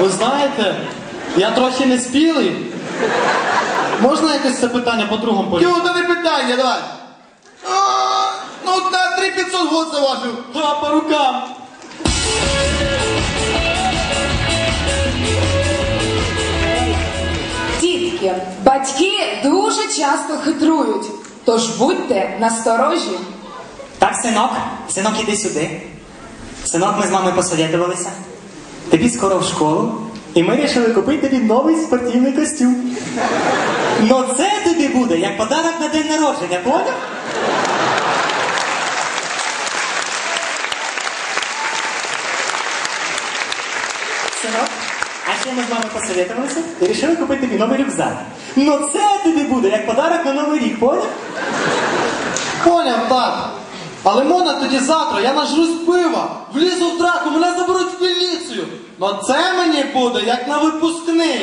Ви знаєте, я трохи не спілий. Можна якось це питання по-другому порішити? Йо, та не питання, давай. А, Ну, на 3500 год заважив. А, по рукам. Дітки, батьки дуже часто хитрують, тож будьте насторожі. Так, синок, синок, іди сюди. Синок, ми з мамою посовітувалися. Тобі скоро в школу, і ми вирішили купити тобі новий спортивний костюм. Ну це тобі буде як подарок на день народження, поняв? Синок, а ще ми з вами посовітувалися і вирішили купити тобі новий рюкзак. Ну це тобі буде як подарок на новий рік, поняв? Поняв, так. Але можна тоді завтра, я нажрусь пива, влізу Ну це мені буде як на випускний.